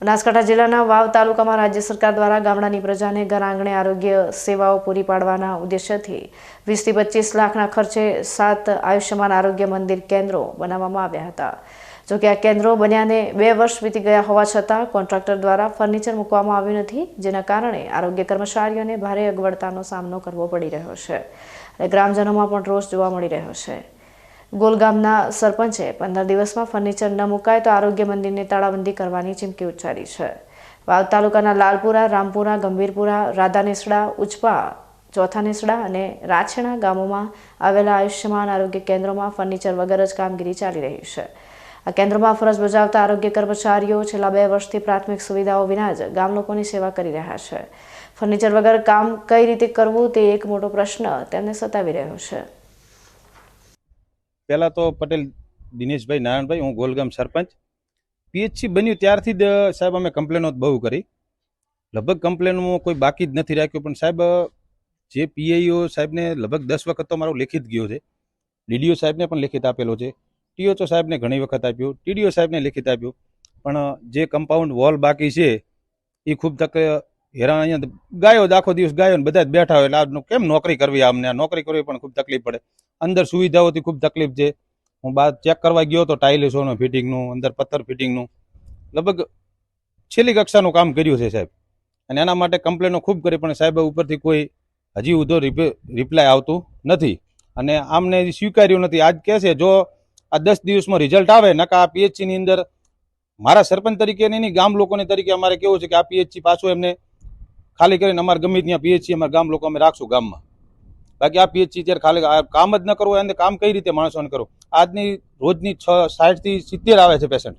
બનાસકાંઠા જિલ્લાના વાવ તાલુકામાં રાજ્ય સરકાર દ્વારા ગામડાની પ્રજાને ઘર આંગણે આરોગ્ય સેવાઓ પૂરી પાડવાના ઉદ્દેશ્યથી વીસથી પચીસ લાખના ખર્ચે સાત આયુષ્યમાન આરોગ્ય મંદિર કેન્દ્રો બનાવવામાં આવ્યા હતા. જોકે આ કેન્દ્રો બન્યાને બે વર્ષ વીતી ગયા હોવા છતાં કોન્ટ્રાક્ટર દ્વારા ફર્નિચર મૂકવામાં આવ્યું નથી, જેના કારણે આરોગ્ય કર્મચારીઓને ભારે અગવડતાનો સામનો કરવો પડી રહ્યો છે અને ગ્રામજનોમાં પણ રોષ જોવા મળી રહ્યો છે. ગોલગામના સરપંચે પંદર દિવસમાં ફર્નિચર ન મુકાય તો આરોગ્ય મંદિરને તાળાબંધી કરવાની ચીમકી ઉચ્ચારી છે. વાવ તાલુકાના લાલપુરા, રામપુરા, ગંભીરપુરા, રાધાનેસડા ઉચપા ચોથા નેસડા અને રાછેણા ગામોમાં આવેલા આયુષ્યમાન આરોગ્ય કેન્દ્રોમાં ફર્નિચર વગર જ કામગીરી ચાલી રહી છે. આ કેન્દ્રોમાં ફરજ બજાવતા આરોગ્ય કર્મચારીઓ છેલ્લા બે વર્ષથી પ્રાથમિક સુવિધાઓ વિના જ ગામ લોકોની સેવા કરી રહ્યા છે. ફર્નિચર વગર કામ કઈ રીતે કરવું તે એક મોટો પ્રશ્ન તેમને સતાવી રહ્યો છે. પહેલાં તો પટેલ દિનેશભાઈ નારાયણભાઈ, હું ગોલગામ સરપંચ. પીએચસી બન્યું ત્યારથી જ, સાહેબ, અમે કમ્પ્લેનો બહુ કરી. લગભગ કમ્પ્લેનમાં કોઈ બાકી જ નથી રાખ્યું, પણ સાહેબ, જે પીઆઈઓ સાહેબને લગભગ દસ વખત તો મારો લેખિત ગયો છે. ડીડીઓ સાહેબને પણ લેખિત આપેલો છે. ટીઓચો સાહેબને ઘણી વખત આપ્યું. ટીડીઓ સાહેબને લેખિત આપ્યું. પણ, જે કમ્પાઉન્ડ વોલ બાકી છે, એ ખૂબ તક, હેરાન અહીંયા ગાયો આખો દિવસ ગાયો ને બધા જ બેઠા હોય. એટલે આ કેમ નોકરી કરવી આમને? આ નોકરી કરવી પણ ખૂબ તકલીફ પડે. અંદર સુવિધાઓથી ખૂબ તકલીફ છે. હું બહાર ચેક કરવા ગયો તો ટાઇલ્સોનું ફિટિંગનું અંદર પથ્થર ફિટિંગનું લગભગ છેલ્લી કક્ષાનું કામ કર્યું છે સાહેબ. અને એના માટે કમ્પ્લેનો ખૂબ કરી, પણ સાહેબ ઉપરથી કોઈ હજી ઉધો રિપ્લાય આવતું નથી. અને આમને સ્વીકાર્યું નથી. આજ કહે છે, જો આ દસ દિવસમાં રિઝલ્ટ આવે નકા આ પીએચસીની અંદર મારા સરપંચ તરીકે નહીં ગામ લોકોની તરીકે અમારે કેવું છે કે આ પીએચસી પાછું એમને ખાલી કરીને અમારે ગમે ત્યાં પીએચસી અમારા ગામ લોકો અમે રાખશું ગામમાં. બાકી આ પીએચસી ત્યારે ખાલી કામ જ ન કરવું એને કામ કઈ રીતે માણસોને કરવું? આજની, રોજની છ, સાઠથી સિત્તેર આવે છે પેશન્ટ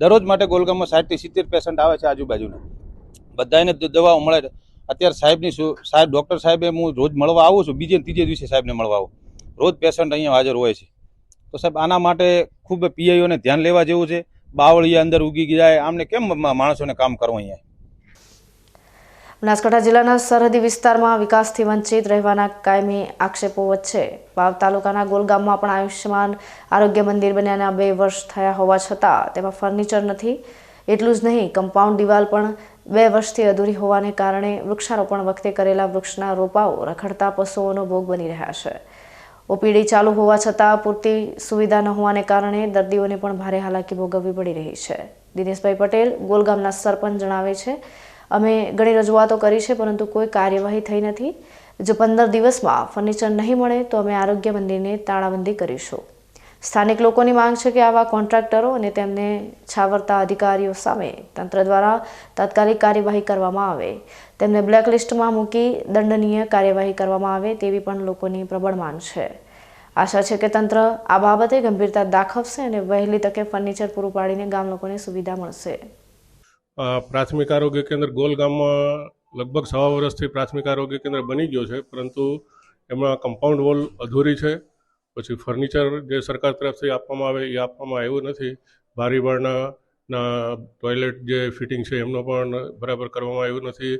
દરરોજ માટે ગોલગામમાં સાઠથી સિત્તેર પેશન્ટ આવે છે આજુબાજુના. બધાને દવાઓ મળે છે. અત્યારે સાહેબની સાહેબ ડૉક્ટર સાહેબે હું રોજ મળવા આવું છું, બીજે ત્રીજે દિવસે સાહેબને મળવા આવું. રોજ પેશન્ટ અહીંયા હાજર હોય છે. તો સાહેબ, આના માટે ખૂબ પીઆઈઓને ધ્યાન લેવા જેવું છે. બાવળીયા અંદર ઉગી જાય, આમને કેમ માણસોને કામ કરવું અહીંયા? બનાસકાંઠા જિલ્લાના સરહદી વિસ્તારમાં વિકાસથી વંચિત રહેવાના કાયમી આક્ષેપો વચ્ચે વાવ તાલુકાના ગોલગામમાં પણ આયુષ્યમાન આરોગ્ય મંદિર બન્યાના બે વર્ષ થયા હોવા છતાં તેમાં ફર્નિચર નથી, એટલું જ નહીં, કમ્પાઉન્ડ દિવાલ પણ બે વર્ષથી અધૂરી હોવાને કારણે વૃક્ષારોપણ વખતે કરેલા વૃક્ષના રોપાઓ રખડતા પશુઓનો ભોગ બની રહ્યા છે. ઓપીડી ચાલુ હોવા છતાં પૂરતી સુવિધા ન હોવાને કારણે દર્દીઓને પણ ભારે હાલાકી ભોગવવી પડી રહી છે. દિનેશભાઈ પટેલ, ગોલગામના સરપંચ જણાવે છે અમે ઘણી રજૂઆતો કરી છે, પરંતુ કોઈ કાર્યવાહી થઈ નથી. જો પંદર દિવસમાં ફર્નિચર નહીં મળે, તો અમે આરોગ્ય મંદિરને તાળાબંધી કરીશું. સ્થાનિક લોકોની માંગ છે કે આવા કોન્ટ્રાક્ટરો અને તેમને છાવરતા અધિકારીઓ સામે તંત્ર દ્વારા તાત્કાલિક કાર્યવાહી કરવામાં આવે. તેમને બ્લેકલિસ્ટમાં મૂકી દંડનીય કાર્યવાહી કરવામાં આવે તેવી પણ લોકોની પ્રબળ માંગ છે. આશા છે કે તંત્ર આ બાબતે ગંભીરતા દાખવશે અને વહેલી તકે ફર્નિચર પૂરું પાડીને ગામ લોકોને સુવિધા મળશે. પ્રાથમિક આરોગ્ય કેન્દ્ર ગોલ ગામમાં લગભગ સવા વર્ષથી પ્રાથમિક આરોગ્ય કેન્દ્ર બની ગયો છે, પરંતુ એમાં કમ્પાઉન્ડ વોલ અધૂરી છે. પછી ફર્નિચર જે સરકાર તરફથી આપવામાં આવે એ આપવામાં આવ્યું નથી. બારી ના ટોયલેટ જે ફિટિંગ છે એમનો પણ બરાબર કરવામાં આવ્યું નથી.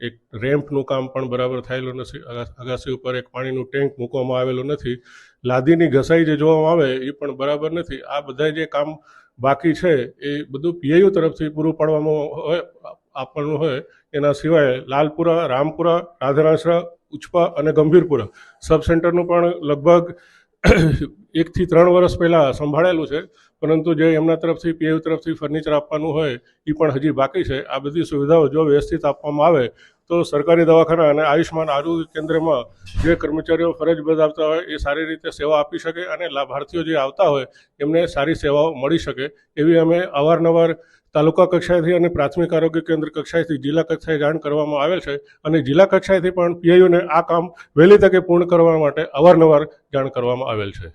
એક રેમ્પનું કામ પણ બરાબર થયેલું નથી. અગા- અગાસી ઉપર એક પાણીનું ટેન્ક મૂકવામાં આવેલું નથી. લાદીની ઘસાઈ જે જોવામાં આવે એ પણ બરાબર નથી. આ બધા જે કામ બાકી છે એ બધું પીઆઈઓ તરફથી પૂરું પાડવામાં હોય, આપવાનું હોય, એના સિવાય લાલપુરા, રામપુરા રાધરાસરા ઉચપા અને ગંભીરપુરા. સબ સેન્ટરનું પણ લગભગ એકથી ત્રણ વર્ષ પહેલાં સંભાળેલું છે, પરંતુ જે એમના તરફથી પીઆઈઓ તરફથી ફર્નિચર આપવાનું હોય એ પણ હજી બાકી છે. આ બધી સુવિધાઓ જો વ્યવસ્થિત આપવામાં આવે, તો સરકારી દવાખાના અને આયુષ્માન આરોગ્ય કેન્દ્રમાં જે કર્મચારીઓ ફરજ બજાવતા હોય, એ સારી રીતે સેવા આપી શકે અને લાભાર્થીઓ જે આવતા હોય, એમને સારી સેવાઓ મળી શકે. એવી અમે અવારનવાર તાલુકા કક્ષાએથી અને પ્રાથમિક આરોગ્ય કેન્દ્ર કક્ષાએથી જિલ્લા કક્ષાએ જાણ કરવામાં આવેલ છે અને જિલ્લા કક્ષાએથી પણ પીઆઈઓને આ કામ વહેલી તકે પૂર્ણ કરવા માટે અવારનવાર જાણ કરવામાં આવેલ છે.